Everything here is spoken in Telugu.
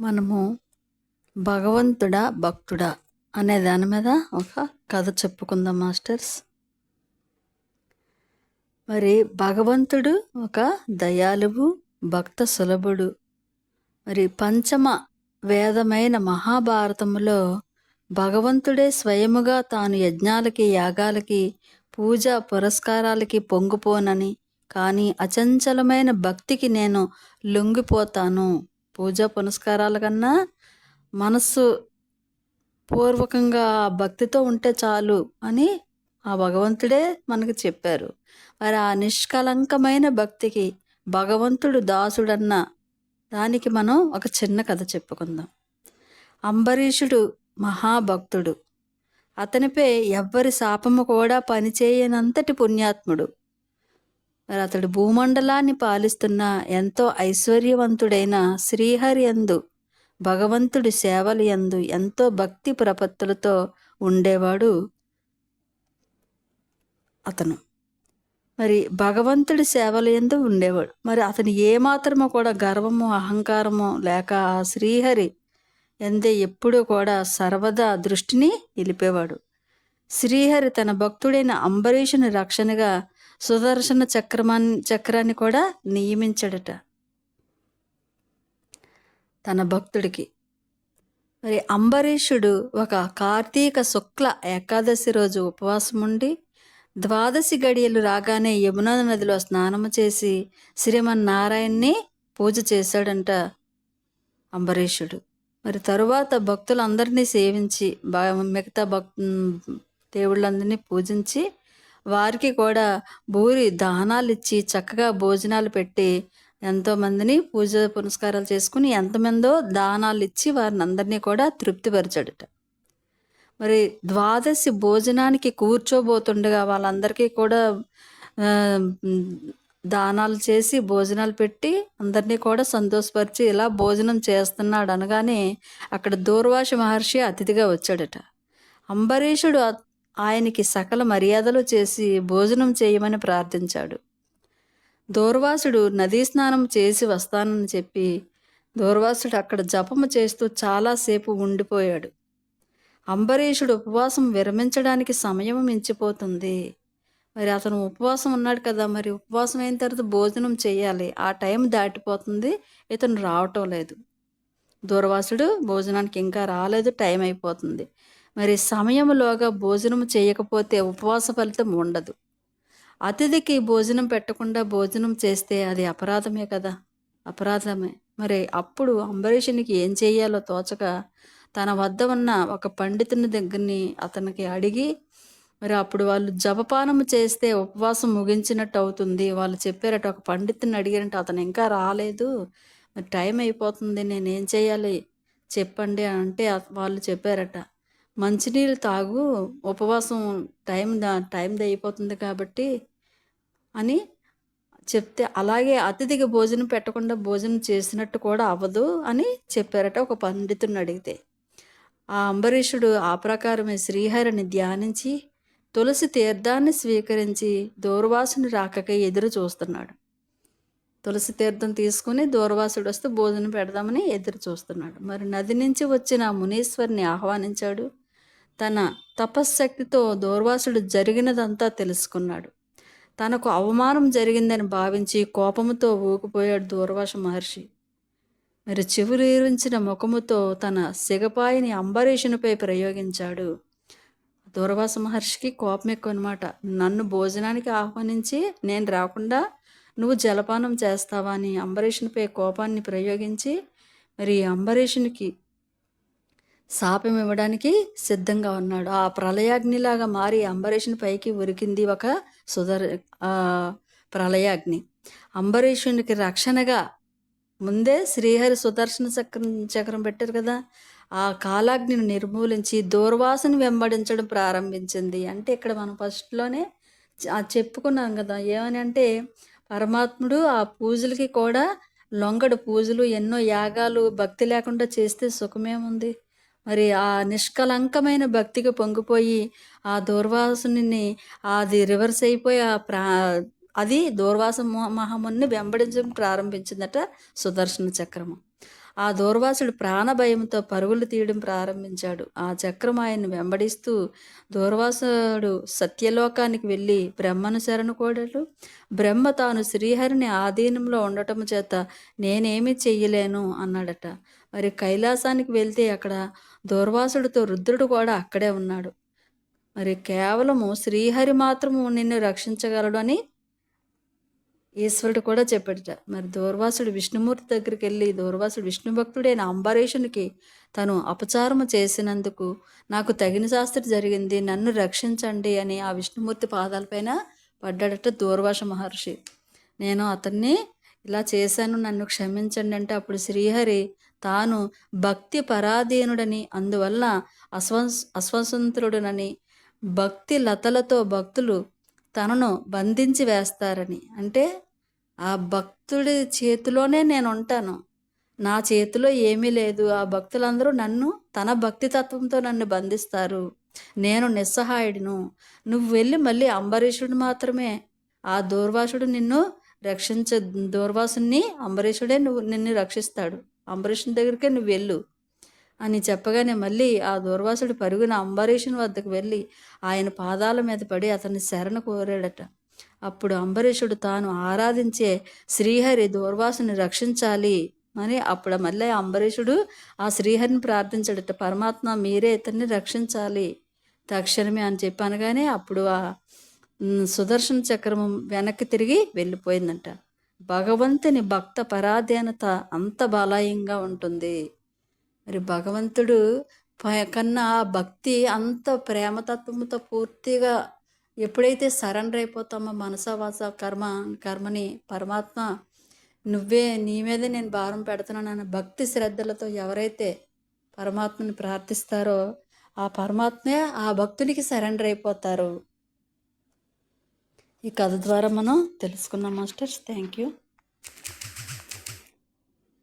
మనము భగవంతుడా భక్తుడా అనే దాని మీద ఒక కథ చెప్పుకుందాం మాస్టర్స్. మరి భగవంతుడు ఒక దయాళువు భక్త సులభుడు. మరి పంచమ వేదమైన మహాభారతములో భగవంతుడే స్వయముగా తాను యజ్ఞాలకి యాగాలకి పూజ పురస్కారాలకి పొంగిపోనని కానీ అచంచలమైన భక్తికి నేను లొంగిపోతాను. పూజా పునస్కారాల కన్నా మనస్సు పూర్వకంగా ఆ భక్తితో ఉంటే చాలు అని ఆ భగవంతుడే మనకు చెప్పారు. మరి ఆ నిష్కలంకమైన భక్తికి భగవంతుడు దాసుడన్న దానికి మనం ఒక చిన్న కథ చెప్పుకుందాం. అంబరీషుడు మహాభక్తుడు. అతనిపై ఎవ్వరి శాపము కూడా పనిచేయనంతటి పుణ్యాత్ముడు. మరి అతడు భూమండలాన్ని పాలిస్తున్న ఎంతో ఐశ్వర్యవంతుడైన శ్రీహరి యందు భగవంతుడి సేవలు యందు ఎంతో భక్తి ప్రపత్తులతో ఉండేవాడు అతను. మరి భగవంతుడి సేవలు ఎందు ఉండేవాడు. మరి అతను ఏమాత్రమో కూడా గర్వము అహంకారము లేక ఆ శ్రీహరి ఎందే ఎప్పుడూ కూడా సర్వదా దృష్టిని నిలిపేవాడు. శ్రీహరి తన భక్తుడైన అంబరీషుని రక్షణగా సుదర్శన చక్రమాన్ని చక్రాన్ని కూడా నియమించాడట. తన భక్తుడికి. మరి అంబరీషుడు ఒక కార్తీక శుక్ల ఏకాదశి రోజు ఉపవాసం ఉండి ద్వాదశి గడియలు రాగానే యమునా నదిలో స్నానము చేసి శ్రీమన్నారాయణ్ణి పూజ చేశాడంట అంబరీషుడు. మరి తరువాత భక్తులందరినీ సేవించి మిగతా భక్ దేవుళ్ళందరినీ పూజించి వారికి కూడా భూరి దానాలు ఇచ్చి చక్కగా భోజనాలు పెట్టి ఎంతోమందిని పూజ పునస్కారాలు చేసుకుని ఎంతమందో దానాలు ఇచ్చి వారిని అందరినీ కూడా తృప్తిపరిచాడట. మరి ద్వాదశి భోజనానికి కూర్చోబోతుండగా వాళ్ళందరికీ కూడా దానాలు చేసి భోజనాలు పెట్టి అందరినీ కూడా సంతోషపరిచి ఇలా భోజనం చేస్తున్నాడు అనగానే అక్కడ దూర్వాష మహర్షి అతిథిగా వచ్చాడట. అంబరీషుడు ఆయనకి సకల మర్యాదలు చేసి భోజనం చేయమని ప్రార్థించాడు. దూర్వాసుడు నదీ స్నానం చేసి వస్తానని చెప్పి దూర్వాసుడు అక్కడ జపము చేస్తూ చాలాసేపు ఉండిపోయాడు. అంబరీషుడు ఉపవాసం విరమించడానికి సమయం మించిపోతుంది. మరి అతను ఉపవాసం ఉన్నాడు కదా మరి ఉపవాసం అయిన తర్వాత భోజనం చేయాలి. ఆ టైం దాటిపోతుంది ఇతను రావటం లేదు. దూర్వాసుడు భోజనానికి ఇంకా రాలేదు టైం అయిపోతుంది. మరి సమయంలోగా భోజనం చేయకపోతే ఉపవాస ఫలితం ఉండదు. అతిథికి భోజనం పెట్టకుండా భోజనం చేస్తే అది అపరాధమే కదా? అపరాధమే. మరి అప్పుడు అంబరీషునికి ఏం చేయాలో తోచక తన వద్ద ఉన్న ఒక పండితుని దగ్గరని అతనికి అడిగి మరి అప్పుడు వాళ్ళు జపపానం చేస్తే ఉపవాసం ముగించినట్టు అవుతుంది. వాళ్ళు చెప్పారట ఒక పండితుని అడిగారంటే అతను ఇంకా రాలేదు. మరి టైం అయిపోతుంది నేనేం చేయాలి? చెప్పండి అంటే వాళ్ళు చెప్పారట. మంచినీళ్ళు తాగు ఉపవాసం టైం దా టైం అయిపోతుంది కాబట్టి అని చెప్తే అలాగే అతిథికి భోజనం పెట్టకుండా భోజనం చేసినట్టు కూడా అవ్వదు అని చెప్పారట ఒక పండితుడిని అడిగితే. ఆ అంబరీషుడు ఆ ప్రకారమే శ్రీహరిని ధ్యానించి తులసి తీర్థాన్ని స్వీకరించి దూర్వాసుని రాకకై ఎదురు చూస్తున్నాడు. తులసి తీర్థం తీసుకుని దూర్వాసుడు వస్తే భోజనం పెడదామని ఎదురు చూస్తున్నాడు. మరి నది నుంచి వచ్చిన ఆ మునీశ్వరిని ఆహ్వానించాడు. తన తపశ్శక్తితో దూర్వాసుడు జరిగినదంతా తెలుసుకున్నాడు. తనకు అవమానం జరిగిందని భావించి కోపముతో ఊగిపోయాడు దూర్వాస మహర్షి. మరి చివురీరించిన ముఖముతో తన సిగపాయిని అంబరీషునిపై ప్రయోగించాడు. దూర్వాస మహర్షికి కోపం ఎక్కువ అనమాట నన్ను భోజనానికి ఆహ్వానించి నేను రాకుండా నువ్వు జలపానం చేస్తావా అని అంబరీషునిపై కోపాన్ని ప్రయోగించి మరి అంబరీషునికి శాపం ఇవ్వడానికి సిద్ధంగా ఉన్నాడు. ఆ ప్రళయాగ్నిలాగా మారి అంబరీషుని పైకి ఉరికింది ఒక సుదర్ ప్రళయాగ్ని. అంబరీషునికి రక్షణగా ముందే శ్రీహరి సుదర్శన చక్రం చక్రం పెట్టారు కదా. ఆ కాలాగ్నిని నిర్మూలించి దూర్వాసను వెంబడించడం ప్రారంభించింది. అంటే ఇక్కడ మనం ఫస్ట్లోనే చెప్పుకున్నాం కదా. ఏమని అంటే పరమాత్ముడు ఆ పూజలకి కూడా లొంగడు పూజలు ఎన్నో యాగాలు భక్తి లేకుండా చేస్తే సుఖమేముంది? మరి ఆ నిష్కలంకమైన భక్తికి పొంగిపోయి ఆ దూర్వాసుని అది రివర్స్ అయిపోయి ఆ ప్రా అది దూర్వాస మహా- మహాముని వెంబడించడం ప్రారంభించిందట సుదర్శన చక్రము. ఆ దూర్వాసుడు ప్రాణభయంతో పరుగులు తీయడం ప్రారంభించాడు. ఆ చక్రం ఆయన్ని వెంబడిస్తూ దూర్వాసుడు సత్యలోకానికి వెళ్ళి బ్రహ్మను శరణు బ్రహ్మ తాను శ్రీహరిని ఆధీనంలో ఉండటం చేత నేనేమి చెయ్యలేను అన్నాడట. మరి కైలాసానికి వెళ్తే అక్కడ దూర్వాసుడితో రుద్రుడు కూడా అక్కడే ఉన్నాడు. మరి కేవలము శ్రీహరి మాత్రము నిన్ను రక్షించగలడు అని ఈశ్వరుడు కూడా చెప్పాడట మరి దూర్వాసుడు విష్ణుమూర్తి దగ్గరికి వెళ్ళి దూర్వాసుడు విష్ణు భక్తుడైన అంబరీషునికి తను అపచారము చేసినందుకు నాకు తగిన శాస్త్రి జరిగింది నన్ను రక్షించండి అని ఆ విష్ణుమూర్తి పాదాలపైన పడ్డాడట దూర్వాస మహర్షి. నేను అతన్ని ఇలా చేశాను నన్ను క్షమించండి అంటే అప్పుడు శ్రీహరి తాను భక్తి పరాధీనుడని అందువల్ల అస్వ అస్వతంత్రుడనని భక్తి లతలతో భక్తులు తనను బంధించి వేస్తారని. అంటే ఆ భక్తుడి చేతిలోనే నేను ఉంటాను నా చేతిలో ఏమీ లేదు. ఆ భక్తులందరూ నన్ను తన భక్తి తత్వంతో నన్ను బంధిస్తారు. నేను నిస్సహాయుడును. నువ్వు వెళ్ళి మళ్ళీ అంబరీషుడు మాత్రమే. ఆ దూర్వాసుడు నిన్ను రక్షించ దూర్వాసుని అంబరీషుడే నువ్వు నిన్ను రక్షిస్తాడు. అంబరీషుని దగ్గరికే నువ్వు వెళ్ళు. అని చెప్పగానే మళ్ళీ ఆ దూర్వాసుడు పరుగున అంబరీషుని వద్దకు వెళ్ళి ఆయన పాదాల మీద పడి అతన్ని శరణ కోరాడట. అప్పుడు అంబరీషుడు తాను ఆరాధించే శ్రీహరి దూర్వాసుని రక్షించాలి అని అప్పుడు మళ్ళీ అంబరీషుడు ఆ శ్రీహరిని ప్రార్థించాడట పరమాత్మ మీరే ఇతన్ని రక్షించాలి తక్షణమే అని చెప్పనగానే అప్పుడు ఆ సుదర్శన చక్రం వెనక్కి తిరిగి వెళ్ళిపోయిందంట. భగవంతుని భక్త పరాధీనత అంత బలాయంగా ఉంటుంది. మరి భగవంతుడు ప- కన్నా ఆ భక్తి అంత ప్రేమతత్వంతో పూర్తిగా ఎప్పుడైతే సరెండర్ అయిపోతామో మనసవాస కర్మ కర్మని పరమాత్మ నువ్వే నీ మీదే నేను భారం పెడుతున్నానన్న భక్తి శ్రద్ధలతో ఎవరైతే పరమాత్మని ప్రార్థిస్తారో ఆ పరమాత్మే ఆ భక్తునికి సరెండర్ అయిపోతారు. ఈ కథ ద్వారా మనం తెలుసుకున్నాం మాస్టర్స్. Thank you.